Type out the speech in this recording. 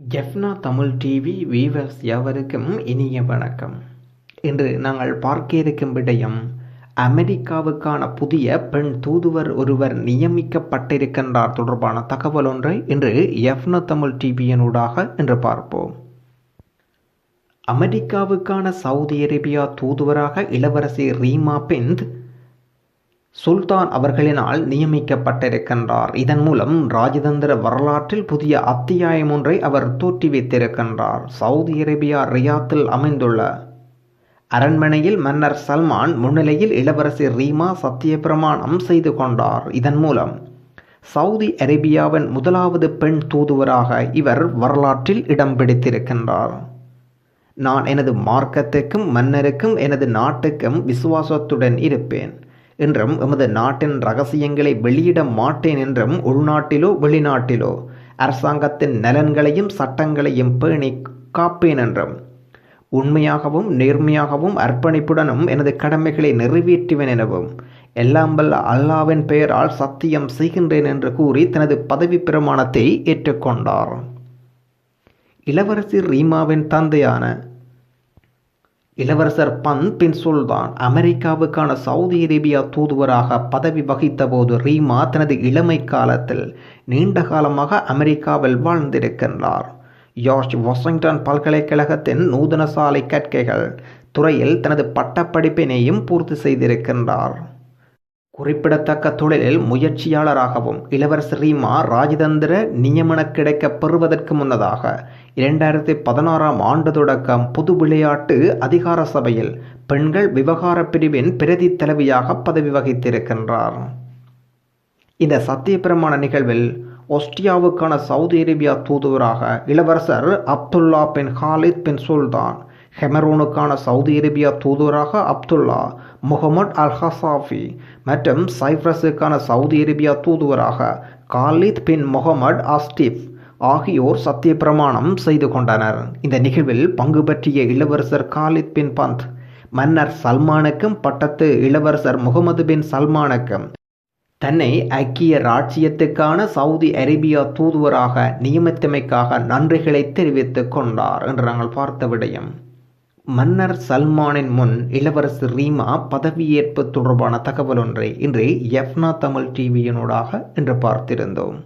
Jaffna Tamil TV viewers எவருக்கும் இனிய வணக்கம். இன்று நாங்கள் பார்க்க இருக்கும் விடயம் அமெரிக்காவுக்கான புதிய பெண் தூதுவர் ஒருவர் நியமிக்கப்பட்டிருக்கின்றார் தொடர்பான தகவல் ஒன்றை இன்று எஃப்னா தமிழ் டிவியினூடாக இன்று பார்ப்போம். அமெரிக்காவுக்கான சவுதி அரேபியா தூதுவராக இளவரசி ரீமா பிந்த் சுல்தான் அவர்களினால் நியமிக்கப்பட்டிருக்கின்றார். இதன் மூலம் ராஜதந்திர வரலாற்றில் புதிய அத்தியாயம் ஒன்றை அவர் தோற்றுவித்திருக்கின்றார். சவுதி அரேபியா ரியாத்தில் அமைந்துள்ள அரண்மனையில் மன்னர் சல்மான் முன்னிலையில் இளவரசி ரீமா சத்தியப்பிரமாணம் செய்து கொண்டார். இதன் மூலம் சவுதி அரேபியாவின் முதலாவது பெண் தூதுவராக இவர் வரலாற்றில் இடம் பிடித்திருக்கின்றார். நான் எனது மார்க்கத்துக்கும் மன்னருக்கும் எனது நாட்டுக்கும் விசுவாசத்துடன் இருப்பேன். என்றும் எமது நாட்டின் ரகசியங்களை வெளியிட மாட்டேன் என்றும் உள்நாட்டிலோ வெளிநாட்டிலோ அரசாங்கத்தின் நலன்களையும் சட்டங்களையும் பேணி காப்பேன் என்றும். உண்மையாகவும் நேர்மையாகவும் அர்ப்பணிப்புடனும் எனது கடமைகளை நிறைவேற்றுவேன் எனவும் எல்லாம் வல்ல அல்லாவின் பெயரால் சத்தியம் செய்கின்றேன் என்று கூறி தனது பதவி பிரமாணத்தை ஏற்றுக்கொண்டார். இளவரசி ரீமாவின் தந்தையான இளவரசர் பன் பின் சுல்தான் அமெரிக்காவுக்கான சவுதி அரேபியா தூதுவராக பதவி வகித்தபோது ரீமா தனது இளமை காலத்தில் நீண்ட காலமாக அமெரிக்காவில் வாழ்ந்திருக்கின்றார். ஜார்ஜ் வாஷிங்டன் பல்கலைக்கழகத்தின் நூதன சாலை கற்கைகள் துறையில் தனது பட்டப்படிப்பினையும் பூர்த்தி செய்திருக்கின்றார். குறிப்பிடத்தக்க தொழிலில் முயற்சியாளராகவும் இளவரசர் ரீமா ராஜதந்திர நியமன கிடைக்க பெறுவதற்கு முன்னதாக இரண்டாயிரத்தி பதினாறாம் ஆண்டு தொடக்கம் பொது விளையாட்டு அதிகார சபையில் பெண்கள் விவகார பிரிவின் பிரதி தலைவியாக பதவி வகித்திருக்கின்றார். இந்த சத்தியப்பிரமாண நிகழ்வில் ஒஸ்டியாவுக்கான சவுதி அரேபியா தூதுவராக இளவரசர் Abdullah bin Khalid bin Sultan ஹெமரூனுக்கான Saudi Arabia தூதுவராக அப்துல்லா முகமது அல் ஹசாஃபி மற்றும் சைப்ரஸுக்கான சவுதி அரேபியா தூதுவராக காலித் பின் முகமது அஸ்டிப் ஆகியோர் சத்திய பிரமாணம் செய்து கொண்டனர். இந்த நிகழ்வில் பங்கு பற்றிய இளவரசர் காலித் பின் பந்த் மன்னர் சல்மானுக்கும் பட்டத்து இளவரசர் முகமது பின் சல்மானுக்கும் தன்னை ஐக்கிய ராஜ்யத்துக்கான சவுதி அரேபியா தூதுவராக நியமித்தமைக்காக நன்றிகளை தெரிவித்துக் கொண்டார் என்று நாங்கள் பார்த்த விடயம். மன்னர் சல்மானின் முன் இளவரசர் ரீமா பதவியேற்பு தொடர்பான தகவல் ஒன்றை இன்று எஃப்னா தமிழ் டிவியினூடாக இன்று பார்த்திருந்தோம்.